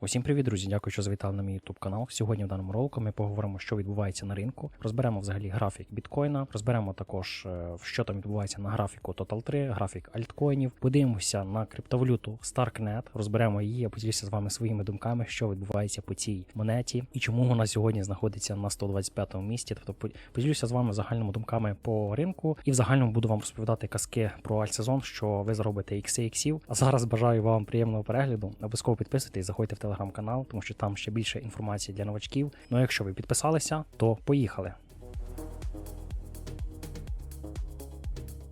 Усім привіт, друзі! Дякую, що завітали на мій YouTube канал. Сьогодні в даному ролику ми поговоримо, що відбувається на ринку. Розберемо взагалі графік біткоїна, розберемо також, е, що там відбувається на графіку Total 3, графік альткоїнів. Подивимося на криптовалюту StarkNet, розберемо її, я поділюся з вами своїми думками, що відбувається по цій монеті і чому вона сьогодні знаходиться на 125-му місці. Тобто по- поділюся з вами загальними думками по ринку і в загальному буду вам розповідати казки про альтсезон, що ви заробите ікси. А зараз бажаю вам приємного перегляду. Обов'язково підписуйтесь, заходьте в телеграм-канал, тому що там ще більше інформації для новачків. Ну а якщо ви підписалися, то поїхали.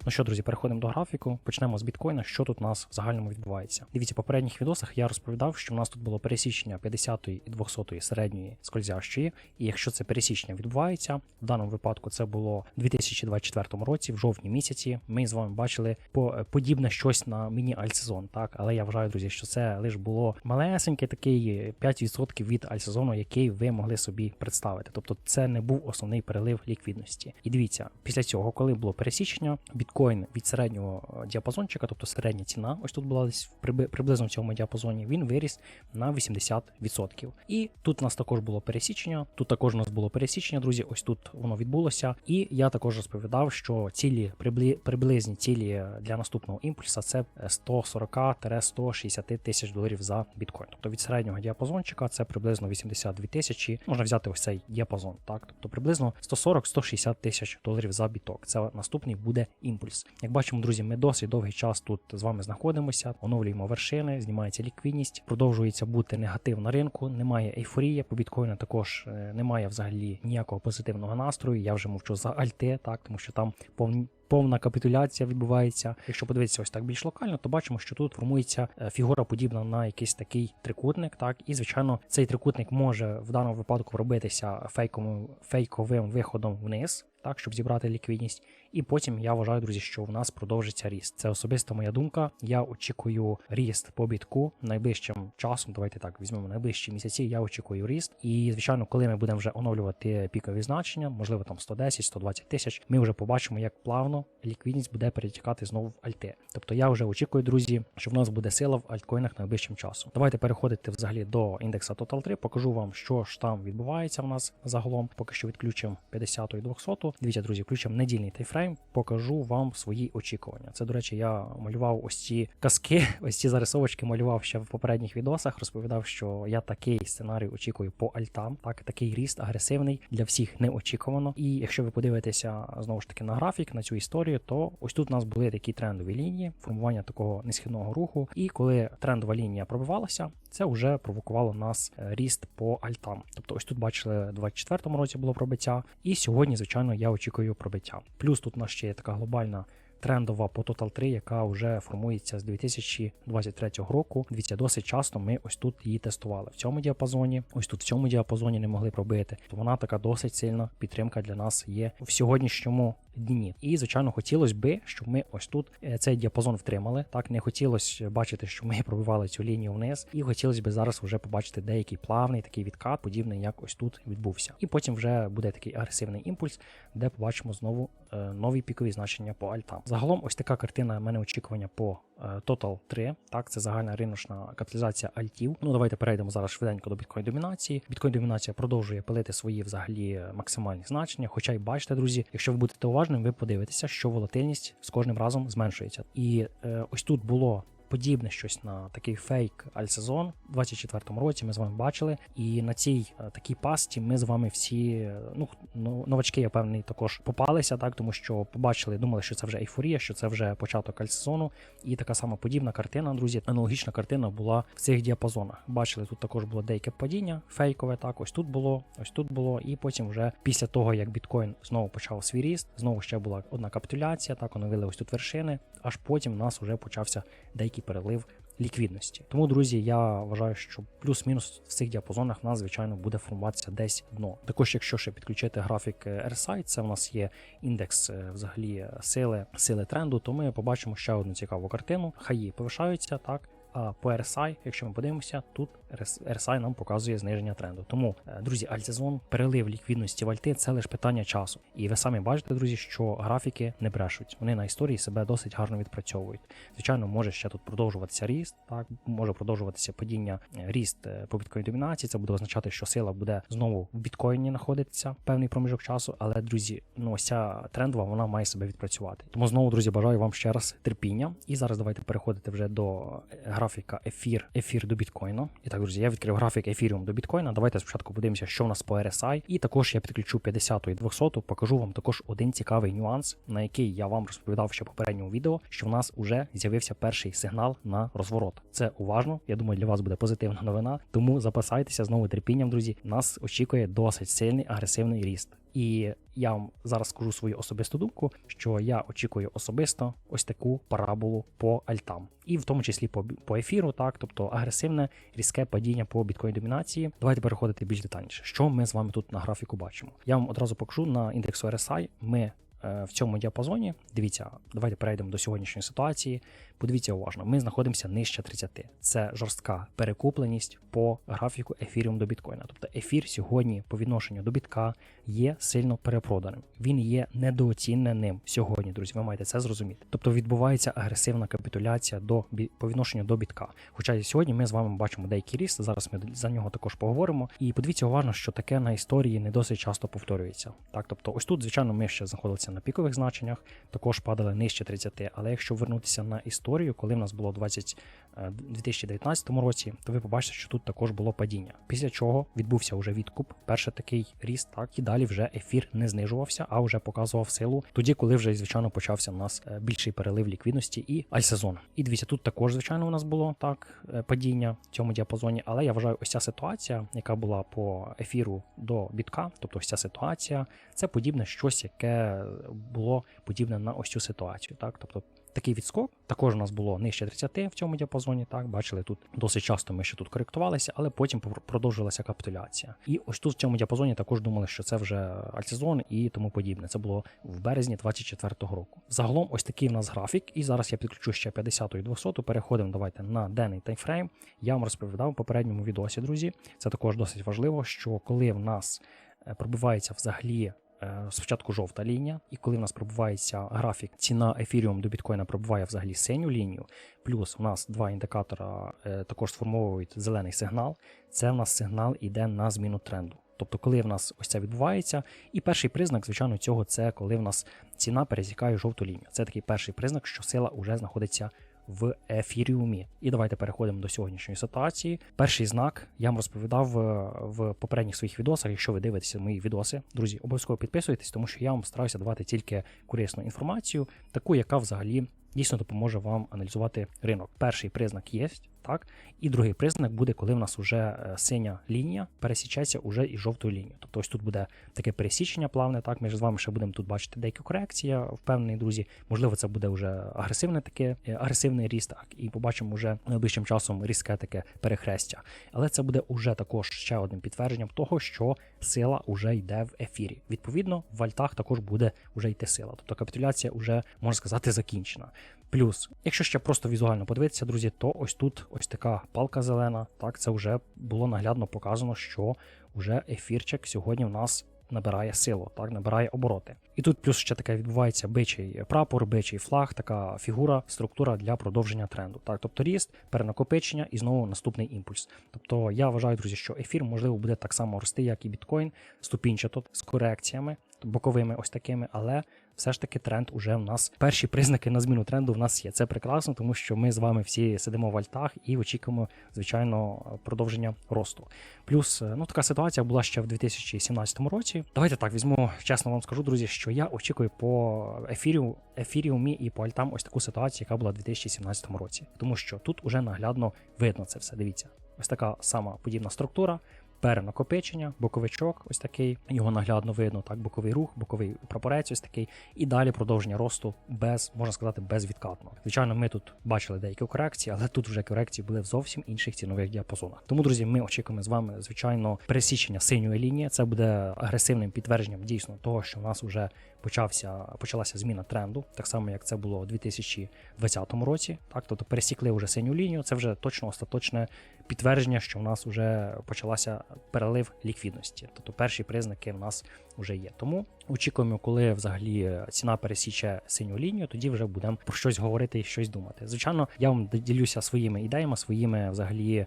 Ну що, друзі, переходимо до графіку. Почнемо з біткоїна. Що тут у нас в загальному відбувається? Дивіться, в попередніх відосах я розповідав, що в нас тут було пересічення 50 і 200 середньої скользящої. І якщо це пересічення відбувається, в даному випадку це було в 2024 році, в жовтні місяці. Ми з вами бачили по, подібне щось на міні-альтсезон. Так, але я вважаю, друзі, що це лише було малесеньке такий 5% від альтсезону, який ви могли собі представити. Тобто, це не був основний перелив ліквідності. І дивіться, після цього, коли було пересічення, біткоін від середнього е, діапазончика, тобто середня ціна, ось тут була десь приблизно в цьому діапазоні, він виріс на 80%. І тут у нас також було пересічення. Тут також у нас було пересічення, друзі. Ось тут воно відбулося. І я також розповідав, що цілі приблизні цілі для наступного імпульса це 140-160 тисяч доларів за біткоін. Тобто від середнього діапазончика це приблизно 82 тисячі. Можна взяти ось цей діапазон, так тобто приблизно 140-160 тисяч доларів за біток. Це наступний буде імпульс. Як бачимо, друзі, ми досить довгий час тут з вами знаходимося, оновлюємо вершини, знімається ліквідність, продовжується бути негатив на ринку, немає ейфорії. По біткоїну також е, немає взагалі ніякого позитивного настрою. Я вже мовчу за альти, так тому що там повні. Повна капітуляція відбувається. Якщо подивитися ось так більш локально, то бачимо, що тут формується е, фігура подібна на якийсь такий трикутник. Так, і звичайно, цей трикутник може в даному випадку робитися фейковим фейковим виходом вниз, так щоб зібрати ліквідність. І потім я вважаю, друзі, що в нас продовжиться ріст. Це особиста моя думка. Я очікую ріст по бітку найближчим часом. Давайте так візьмемо найближчі місяці. Я очікую ріст. І звичайно, коли ми будемо вже оновлювати пікові значення, можливо, там 110-120 тисяч, ми вже побачимо, як плавно ліквідність буде перетікати знову в альти. Тобто я вже очікую, друзі, що в нас буде сила в альткоїнах найближчим часом. Давайте переходити взагалі до індекса Total 3. Покажу вам, що ж там відбувається в нас загалом. Поки що відключимо 50 і 200. Дивіться, друзі, включимо недільний тайфрейм. Покажу вам свої очікування. Це, до речі, я малював ось ці казки, ось ці зарисовочки малював ще в попередніх відосах. Розповідав, що я такий сценарій очікую по альтам. Так, такий ріст агресивний для всіх неочікувано. І якщо ви подивитеся знову ж таки на графік, на цю історію, то ось тут у нас були такі трендові лінії, формування такого несхідного руху. І коли трендова лінія пробивалася, це вже провокувало нас е, ріст по альтам. Тобто, ось тут бачили, в 24-му році було пробиття, і сьогодні, звичайно, я очікую пробиття. Плюс тут у нас ще є така глобальна. Трендова по Total 3, яка вже формується з 2023 року. Дивіться, досить часто ми ось тут її тестували в цьому діапазоні. Ось тут в цьому діапазоні не могли пробити. То вона така досить сильна підтримка для нас є в сьогоднішньому дні. І звичайно, хотілося би, щоб ми ось тут е, цей діапазон втримали. Так не хотілося бачити, що ми пробивали цю лінію вниз, і хотілося б зараз вже побачити деякий плавний такий відкат, подібний як ось тут відбувся. І потім вже буде такий агресивний імпульс, де побачимо знову нові пікові значення по альтам. Загалом, ось така картина мене очікування по е, Total 3. Так, це загальна риночна капіталізація альтів. Ну давайте перейдемо зараз швиденько до біткоін домінації. Біткоін домінація продовжує пилити свої взагалі максимальні значення. Хоча й бачите, друзі, якщо ви будете уважним, ви подивитеся, що волатильність з кожним разом зменшується. І е, ось тут було. Подібне щось на такий фейк альсезон у 24-му році ми з вами бачили. І на цій е, такій пасті ми з вами всі, е, ну, ну новачки, я певний, також попалися, так тому що побачили, думали, що це вже ейфорія, що це вже початок альсезону. І така сама подібна картина, друзі. Аналогічна картина була в цих діапазонах. Бачили, тут також було деяке падіння, фейкове. Так, ось тут було, ось тут було. І потім, вже після того, як біткоін знову почав свій ріст, знову ще була одна капітуляція. Так, оновили ось тут вершини. Аж потім у нас вже почався деякий перелив ліквідності. Тому, друзі, я вважаю, що плюс-мінус в цих діапазонах в нас, звичайно, буде формуватися десь дно. Також, якщо ще підключити графік е, RSI, це в нас є індекс е, взагалі сили, сили тренду, то ми побачимо ще одну цікаву картину. Хаї повишаються, так. А по RSI, якщо ми подивимося, тут RSI нам показує зниження тренду. Тому, е, друзі, альтсезон, перелив ліквідності в альти це лише питання часу. І ви самі бачите, друзі, що графіки не брешуть. Вони на історії себе досить гарно відпрацьовують. Звичайно, може ще тут продовжуватися ріст, так може продовжуватися падіння е, ріст е, по біткоін домінації. Це буде означати, що сила буде знову в біткоїні знаходитися певний проміжок часу. Але друзі, ну ось ця трендова вона має себе відпрацювати. Тому знову, друзі, бажаю вам ще раз терпіння. І зараз давайте переходити вже до е, графіка ефір, ефір до біткоїну. І так, друзі, я відкрив графік ефіріум до біткоїна. Давайте спочатку подивимося, що в нас по RSI. І також я підключу 50 і 200, покажу вам також один цікавий нюанс, на який я вам розповідав ще в попередньому відео, що в нас вже з'явився перший сигнал на розворот. Це уважно. Я думаю, для вас буде позитивна новина. Тому запасайтеся знову терпінням, друзі. Нас очікує досить сильний агресивний ріст. І я вам зараз скажу свою особисту думку, що я очікую особисто ось таку параболу по альтам, і в тому числі по, по ефіру, так, тобто агресивне різке падіння по біткоін домінації. Давайте переходити більш детальніше. Що ми з вами тут на графіку бачимо? Я вам одразу покажу на індексу RSI. Ми е, в цьому діапазоні. Дивіться, давайте перейдемо до сьогоднішньої ситуації. Подивіться уважно, ми знаходимося нижче 30. Це жорстка перекупленість по графіку ефіріум до біткоїна. Тобто ефір сьогодні по відношенню до бітка є сильно перепроданим. Він є недооціненим сьогодні, друзі. Ви маєте це зрозуміти. Тобто відбувається агресивна капітуляція до по відношенню до бітка. Хоча сьогодні ми з вами бачимо деякий ріст. Зараз ми за нього також поговоримо. І подивіться уважно, що таке на історії не досить часто повторюється. Так, тобто, ось тут, звичайно, ми ще знаходилися на пікових значеннях, також падали нижче 30. Але якщо вернутися на історію, коли в нас було 20, е, 2019 році, то ви побачите, що тут також було падіння. Після чого відбувся вже відкуп, перший такий ріст, так і далі вже ефір не знижувався, а вже показував силу. Тоді, коли вже звичайно почався у нас е, більший перелив ліквідності і альсезон. І дивіться, тут також звичайно у нас було так е, падіння в цьому діапазоні. Але я вважаю, ось ця ситуація, яка була по ефіру до бітка, тобто ось ця ситуація, це подібне щось, яке було подібне на ось цю ситуацію. Так, тобто такий відскок. Також у нас було нижче 30 в цьому діапазоні. Так, бачили, тут досить часто ми ще тут коректувалися, але потім продовжилася капітуляція. І ось тут в цьому діапазоні також думали, що це вже альтсезон і тому подібне. Це було в березні 24-го року. Загалом, ось такий в нас графік. І зараз я підключу ще 50 і 200. Переходимо давайте на денний таймфрейм. Я вам розповідав в попередньому відосі, друзі. Це також досить важливо, що коли в нас е, пробивається взагалі спочатку жовта лінія, і коли в нас пробивається графік, ціна ефіріум до біткоїна пробиває взагалі синю лінію. Плюс у нас два індикатора е, також сформовують зелений сигнал. Це в нас сигнал іде на зміну тренду. Тобто, коли в нас ось це відбувається, і перший признак, звичайно, цього це коли в нас ціна пересікає жовту лінію. Це такий перший признак, що сила вже знаходиться в ефіріумі. І давайте переходимо до сьогоднішньої ситуації. Перший знак я вам розповідав е, в попередніх своїх відосах. Якщо ви дивитеся мої відоси, друзі, обов'язково підписуйтесь, тому що я вам стараюся давати тільки корисну інформацію, таку, яка взагалі дійсно допоможе вам аналізувати ринок. Перший признак є, так, і другий признак буде, коли в нас вже е, синя лінія пересічається уже і жовтою лінією. Тобто ось тут буде таке пересічення плавне. Так, ми ж з вами ще будемо тут бачити деякі корекції, я впевнений, друзі. Можливо, це буде вже агресивне таке, е, агресивний ріст, так, і побачимо вже найближчим часом різке таке перехрестя. Але це буде уже також ще одним підтвердженням того, що сила вже йде в ефірі. Відповідно, в вальтах також буде вже йти сила. Тобто капітуляція вже можна сказати закінчена. Плюс, якщо ще просто візуально подивитися, друзі, то ось тут ось така палка зелена. Так, це вже було наглядно показано, що вже ефірчик сьогодні в нас набирає силу, так, набирає обороти. І тут плюс ще таке відбувається бичий прапор, бичий флаг, така фігура, структура для продовження тренду. Так, тобто ріст, перенакопичення і знову наступний імпульс. Тобто я вважаю, друзі, що ефір можливо буде так само рости, як і біткоін, ступінчато з корекціями, боковими ось такими, але все ж таки тренд уже в нас. Перші признаки на зміну тренду в нас є. Це прекрасно, тому що ми з вами всі сидимо в альтах і очікуємо, звичайно, продовження росту. Плюс, е, ну така ситуація була ще в 2017 році. Давайте так візьму, чесно вам скажу, друзі, що я очікую по ефіріу, ефіріумі і по альтам ось таку ситуацію, яка була в 2017 році. Тому що тут уже наглядно видно це все. Дивіться. Ось така сама подібна структура. Перенакопичення, боковичок, ось такий, його наглядно видно, так, боковий рух, боковий прапорець, ось такий, і далі продовження росту без, можна сказати, безвідкатно. Звичайно, ми тут бачили деякі корекції, але тут вже корекції були в зовсім інших цінових діапазонах. Тому, друзі, ми очікуємо з вами, звичайно, пересічення синьої лінії. Це буде агресивним підтвердженням дійсно того, що в нас вже почався почалася зміна тренду, так само як це було у 2020 році. Так, тобто пересікли вже синю лінію. Це вже точно остаточне підтвердження, що в нас вже почалася перелив ліквідності. Тобто перші признаки в нас вже є. Тому очікуємо, коли взагалі ціна пересіче синю лінію, тоді вже будемо про щось говорити і щось думати. Звичайно, я вам ділюся своїми ідеями, своїми взагалі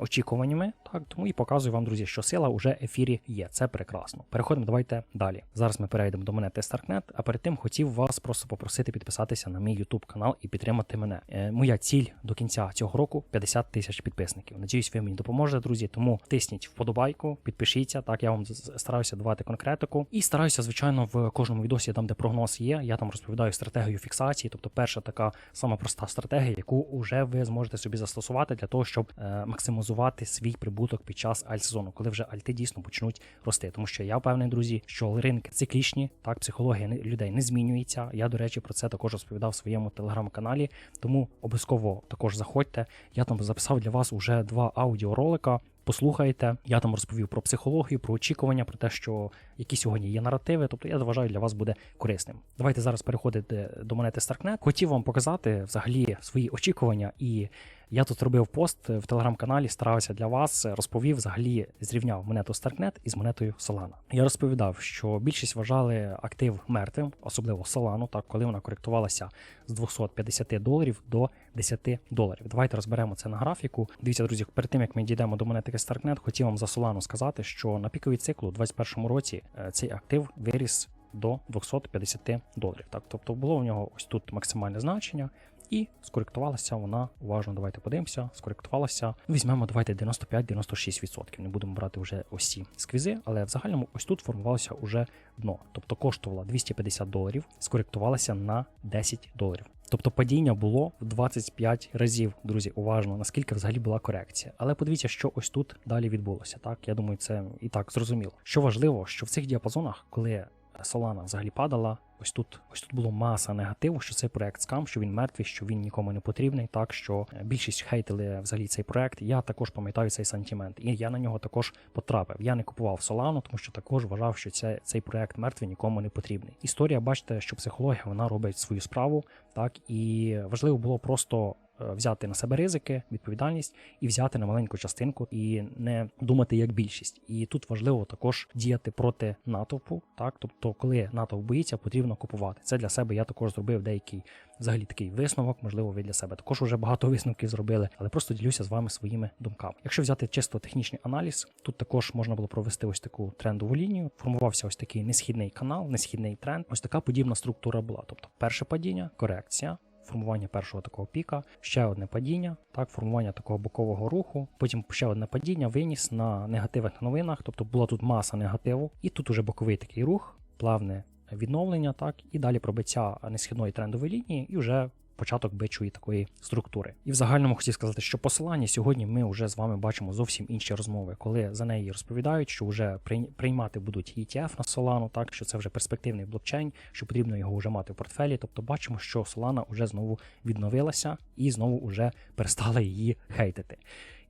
очікуваннями. Так, тому і показую вам, друзі, що сила вже ефірі є. Це прекрасно. Переходимо, давайте далі. Зараз ми перейдемо до монети Starknet, а перед тим хотів вас просто попросити підписатися на мій YouTube канал і підтримати мене. Е, моя ціль до кінця цього року 50 тисяч підписників. Надіюсь, ви мені допоможете, друзі. Тому тисніть вподобайку, підпишіться. Так, я вам стараюся давати конкретику. І стараюся, звичайно, в кожному відосі, там, де прогноз є, я там розповідаю стратегію фіксації. Тобто, перша така сама проста стратегія, яку вже ви зможете собі застосувати для того, щоб е, максимізувати свій прибуток під час альт-сезону, коли вже альти дійсно почнуть рости. Тому що я впевнений, друзі, що ринки циклічні, так, психологія людей не змінюється. Я, до речі, про це також розповідав в своєму телеграм-каналі. Тому обов'язково також заходьте. Я там записав для вас уже два аудіоролика. Послухайте, я там розповів про психологію, про очікування, про те, що які сьогодні є наративи. Тобто я вважаю для вас буде корисним. Давайте зараз переходити до монети Starknet. Хотів вам показати взагалі свої очікування, і я тут робив пост в телеграм-каналі, старався для вас, розповів взагалі зрівняв монету Starknet із монетою Solana. Я розповідав, що більшість вважали актив мертвим, особливо Solana, так коли вона коректувалася з 250 доларів до 10 доларів. Давайте розберемо це на графіку. Дивіться, друзі, перед тим як ми дійдемо до монети Starknet, хотів вам за Solana сказати, що на піковій циклу у 2021 році е, цей актив виріс до 250 доларів. Так, тобто було у нього ось тут максимальне значення. І скоректувалася вона, уважно, давайте подивимося, скоректувалася. Візьмемо, давайте 95-96%. Не будемо брати вже ось ці сквізи, але в загальному ось тут формувалося уже дно. Тобто коштувала 250 доларів, скоректувалася на 10 доларів. Тобто падіння було в 25 разів, друзі, уважно, наскільки взагалі була корекція. Але подивіться, що ось тут далі відбулося. Так, я думаю, це і так зрозуміло. Що важливо, що в цих діапазонах, коли Solana взагалі падала. Ось тут, ось тут було маса негативу, що цей проект скам, що він мертвий, що він нікому не потрібний. Так що е, більшість хейтили взагалі цей проект. Я також пам'ятаю цей сантимент, і я на нього також потрапив. Я не купував Solana, тому що також вважав, що це, цей проект мертвий нікому не потрібний. Історія, бачите, що психологія вона робить свою справу, так і важливо було просто взяти на себе ризики, відповідальність і взяти на маленьку частинку і не думати як більшість. І тут важливо також діяти проти натовпу. Так, тобто, коли натовп боїться, потрібно купувати. Це для себе я також зробив деякий взагалі такий висновок. Можливо, ви для себе також вже багато висновків зробили, але просто ділюся з вами своїми думками. Якщо взяти чисто технічний аналіз, тут також можна було провести ось таку трендову лінію. Формувався ось такий несхідний канал, несхідний тренд. Ось така подібна структура була. Тобто, перше падіння, корекція формування першого такого піка, ще одне падіння, так, формування такого бокового руху, потім ще одне падіння, виніс на негативних новинах, тобто була тут маса негативу, і тут уже боковий такий рух, плавне відновлення, так, і далі пробиття несхідної трендової лінії, і вже початок бичої такої структури. І в загальному хотів сказати, що посилання сьогодні ми вже з вами бачимо зовсім інші розмови, коли за неї розповідають, що вже приймати будуть ETF на Solana, так що це вже перспективний блокчейн, що потрібно його вже мати в портфелі. Тобто бачимо, що Solana вже знову відновилася і знову вже перестала її хейтити.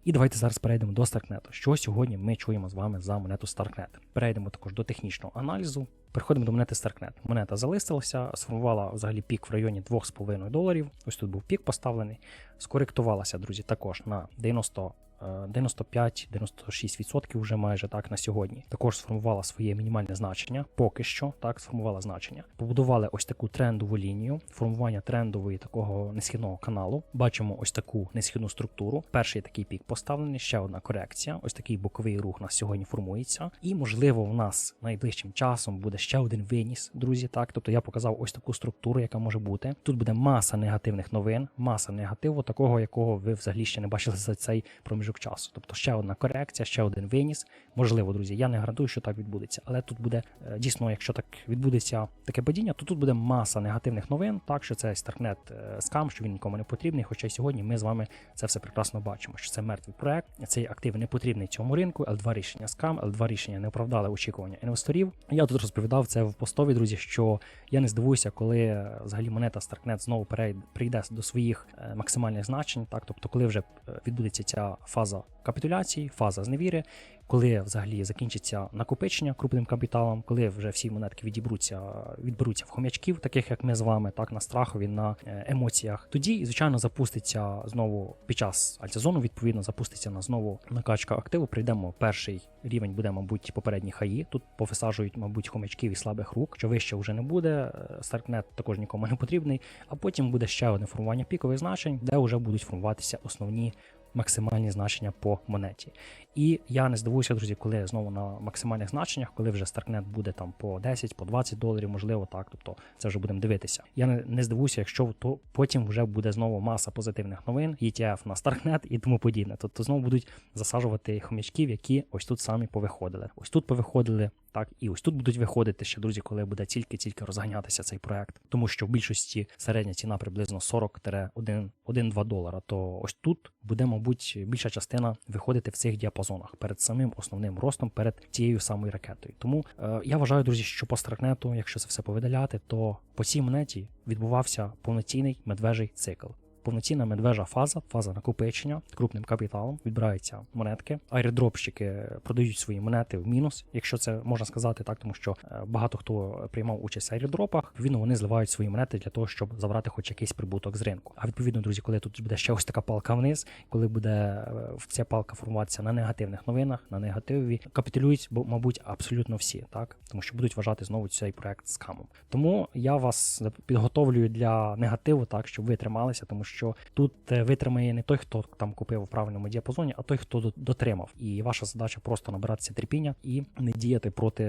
І давайте зараз перейдемо до Starknet. Що сьогодні ми чуємо з вами за монету Starknet. Перейдемо також до технічного аналізу. Переходимо до монети Starknet. Монета залистилася, сформувала взагалі пік в районі 2,5 доларів. Ось тут був пік поставлений. Скоректувалася, друзі, також на 90. Е, 95-96% вже майже так на сьогодні. Також сформувала своє мінімальне значення. Поки що так сформувала значення. Побудували ось таку трендову лінію, формування трендової такого несхідного каналу. Бачимо ось таку несхідну структуру. Перший такий пік поставлений, ще одна корекція. Ось такий боковий рух у нас сьогодні формується. І можливо, в нас найближчим часом буде ще один виніс, друзі. Так, тобто я показав ось таку структуру, яка може бути. Тут буде маса негативних новин, маса негативу, такого, якого ви взагалі ще не бачили за цей проміжок проміжок часу. Тобто ще одна корекція, ще один виніс. Можливо, друзі, я не гарантую, що так відбудеться. Але тут буде е, дійсно, якщо так відбудеться таке падіння, то тут буде маса негативних новин, так що це Старкнет скам, що він нікому не потрібний. Хоча й сьогодні ми з вами це все прекрасно бачимо, що це мертвий проект, цей актив не потрібний цьому ринку. L2 рішення скам, L2 рішення не оправдали очікування інвесторів. Я тут розповідав це в постові, друзі, що я не здивуюся, коли е, взагалі монета Starknet знову прийде до своїх е, максимальних значень. Так, тобто, коли вже відбудеться ця фаза капітуляції, фаза зневіри, коли взагалі закінчиться накопичення крупним капіталом, коли вже всі монетки відібруться, відберуться в хомячків, таких як ми з вами, так на страхові, на е, емоціях. Тоді, звичайно, запуститься знову під час альтсезону, відповідно, запуститься на знову накачка активу. Прийдемо перший рівень, буде, мабуть, попередні хаї. Тут повисаджують, мабуть, хомячків і слабих рук, що вище вже не буде. Старкнет також нікому не потрібний. А потім буде ще одне формування пікових значень, де вже будуть формуватися основні максимальні значення по монеті. І я не здивуюся, друзі, коли знову на максимальних значеннях, коли вже Starknet буде там по 10, по 20 доларів, можливо, так. Тобто це вже будемо дивитися. Я не, не здивуюся, якщо то потім вже буде знову маса позитивних новин, ETF на Starknet і тому подібне. Тобто знову будуть засаджувати хомячків, які ось тут самі повиходили. Ось тут повиходили. Так, і ось тут будуть виходити ще, друзі, коли буде тільки-тільки розганятися цей проект, тому що в більшості середня ціна приблизно 40-1-2 долара. То ось тут буде, мабуть, більша частина виходити в цих діапазонах перед самим основним ростом, перед цією самою ракетою. Тому е, я вважаю, друзі, що по стракнету, якщо це все повидаляти, то по цій монеті відбувався повноцінний медвежий цикл повноцінна медвежа фаза, фаза накопичення крупним капіталом, відбираються монетки. Айрдропщики продають свої монети в мінус, якщо це можна сказати так, тому що е, багато хто приймав участь в айрдропах, відповідно вони зливають свої монети для того, щоб забрати хоч якийсь прибуток з ринку. А відповідно, друзі, коли тут буде ще ось така палка вниз, коли буде е, ця палка формуватися на негативних новинах, на негативі, капітулюють, бо, мабуть, абсолютно всі, так тому що будуть вважати знову цей проект скамом. Тому я вас підготовлюю для негативу, так щоб ви трималися, тому що тут е, витримає не той, хто там купив в правильному діапазоні, а той, хто дотримав. І ваша задача просто набиратися терпіння і не діяти проти,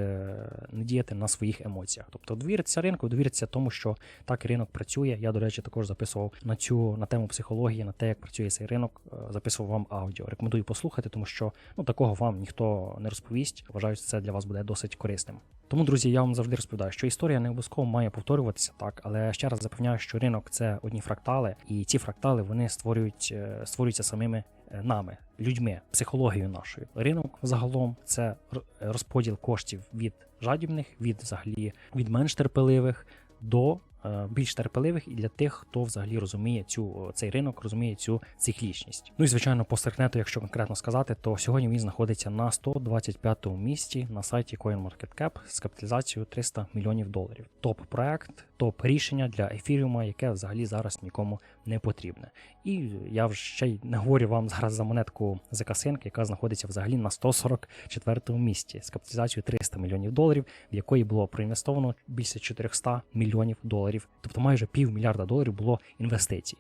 не діяти на своїх емоціях. Тобто довіритися ринку, довіритися тому, що так ринок працює. Я, до речі, також записував на цю на тему психології, на те, як працює цей ринок. Е, записував вам аудіо. Рекомендую послухати, тому що ну такого вам ніхто не розповість. Вважаю, що це для вас буде досить корисним. Тому, друзі, я вам завжди розповідаю, що історія не обов'язково має повторюватися так, але ще раз запевняю, що ринок це одні фрактали, і ці фрактали вони створюють е, створюються самими е, нами, людьми, психологією нашою. Ринок загалом це розподіл коштів від жадібних, від взагалі від менш терпеливих до Е, більш терпеливих і для тих, хто взагалі розуміє цю цей ринок, розуміє цю циклічність. Ну і звичайно, по Старкнету, якщо конкретно сказати, то сьогодні він знаходиться на 125-му місці на сайті CoinMarketCap з капіталізацією 300 мільйонів доларів. Топ проект, топ рішення для ефіріума, яке взагалі зараз нікому не потрібне. І я вже ще й не говорю вам зараз за монетку Закасинки, яка знаходиться взагалі на 144-му місці з капіталізацією 300 мільйонів доларів, в якої було проінвестовано більше 400 мільйонів доларів, тобто майже півмільярда доларів було інвестицій.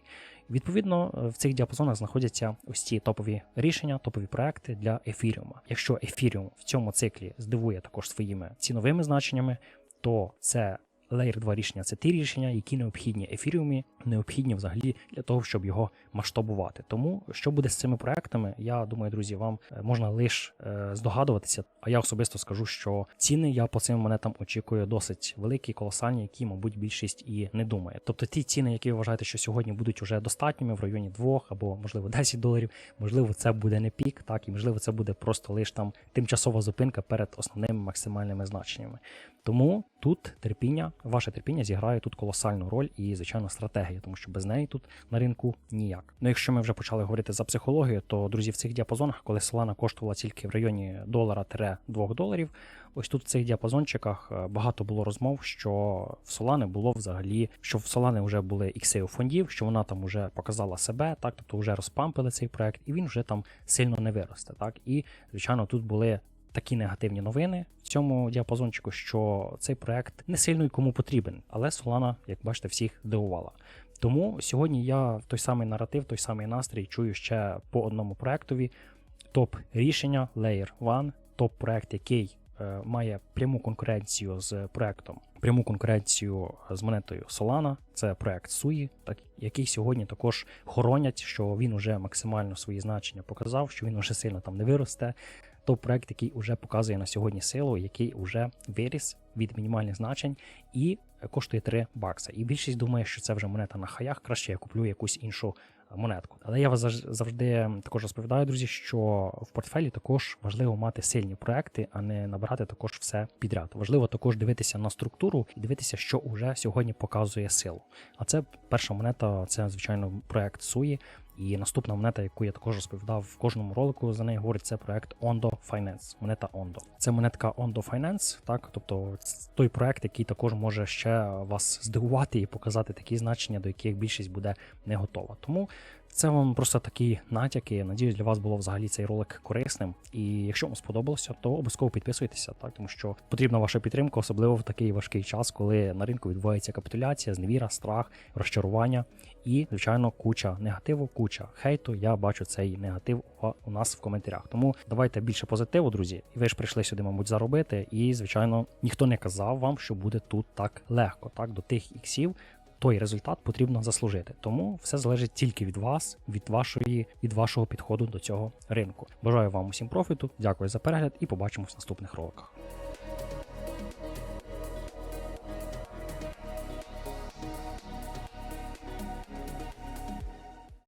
Відповідно, в цих діапазонах знаходяться ось ці топові рішення, топові проекти для ефіріума. Якщо ефіріум в цьому циклі здивує також своїми ціновими значеннями, то це Layer 2 рішення це ті рішення, які необхідні ефіріумі, необхідні взагалі для того, щоб його масштабувати. Тому що буде з цими проектами, я думаю, друзі, вам е, можна лише е, здогадуватися. А я особисто скажу, що ціни я по цим монетам очікую досить великі, колосальні, які, мабуть, більшість і не думає. Тобто ті ціни, які ви вважаєте, що сьогодні будуть вже достатніми в районі 2 або можливо 10 доларів, можливо, це буде не пік, так і можливо, це буде просто лише там тимчасова зупинка перед основними максимальними значеннями. Тому тут терпіння, ваше терпіння зіграє тут колосальну роль і, звичайно, стратегія, тому що без неї тут на ринку ніяк. Ну, якщо ми вже почали говорити за психологію, то друзі, в цих діапазонах, коли Solana коштувала тільки в районі долара 2 доларів, ось тут в цих діапазончиках е, багато було розмов, що в Solana було взагалі, що в Solana вже були ікси у фондів, що вона там вже показала себе, так тобто вже розпампили цей проект, і він вже там сильно не виросте. Так і звичайно, тут були такі негативні новини в цьому діапазончику, що цей проект не сильно й кому потрібен, але Solana, як бачите, всіх здивувала. Тому сьогодні я той самий наратив, той самий настрій чую ще по одному проектові. Топ рішення Layer 1, топ проект, який е, має пряму конкуренцію з проектом, пряму конкуренцію з монетою Solana. Це проект Sui, так який сьогодні також хоронять, що він уже максимально свої значення показав, що він уже сильно там не виросте. То проект, який вже показує на сьогодні силу, який вже виріс від мінімальних значень і коштує 3 бакса. І більшість думає, що це вже монета на хаях. Краще я куплю якусь іншу монетку. Але я вас завжди також розповідаю, друзі, що в портфелі також важливо мати сильні проекти, а не набирати також все підряд. Важливо також дивитися на структуру і дивитися, що вже сьогодні показує силу. А це перша монета, це звичайно проект Суї. І наступна монета, яку я також розповідав в кожному ролику, за неї говорить це проект Ondo Finance. Монета Ondo. Це монетка Ondo Finance, так, тобто той проект, який також може ще вас здивувати і показати такі значення, до яких більшість буде не готова. Тому це вам просто такі натяки. Надіюсь, для вас було взагалі цей ролик корисним. І якщо вам сподобалося, то обов'язково підписуйтеся, так тому що потрібна ваша підтримка, особливо в такий важкий час, коли на ринку відбувається капітуляція, зневіра, страх, розчарування і, звичайно, куча негативу, куча хейту. Я бачу цей негатив у нас в коментарях. Тому давайте більше позитиву, друзі. І ви ж прийшли сюди, мабуть, заробити. І, звичайно, ніхто не казав вам, що буде тут так легко. Так, до тих іксів той результат потрібно заслужити. Тому все залежить тільки від вас, від вашої, від вашого підходу до цього ринку. Бажаю вам усім профіту. Дякую за перегляд і побачимось в наступних роликах.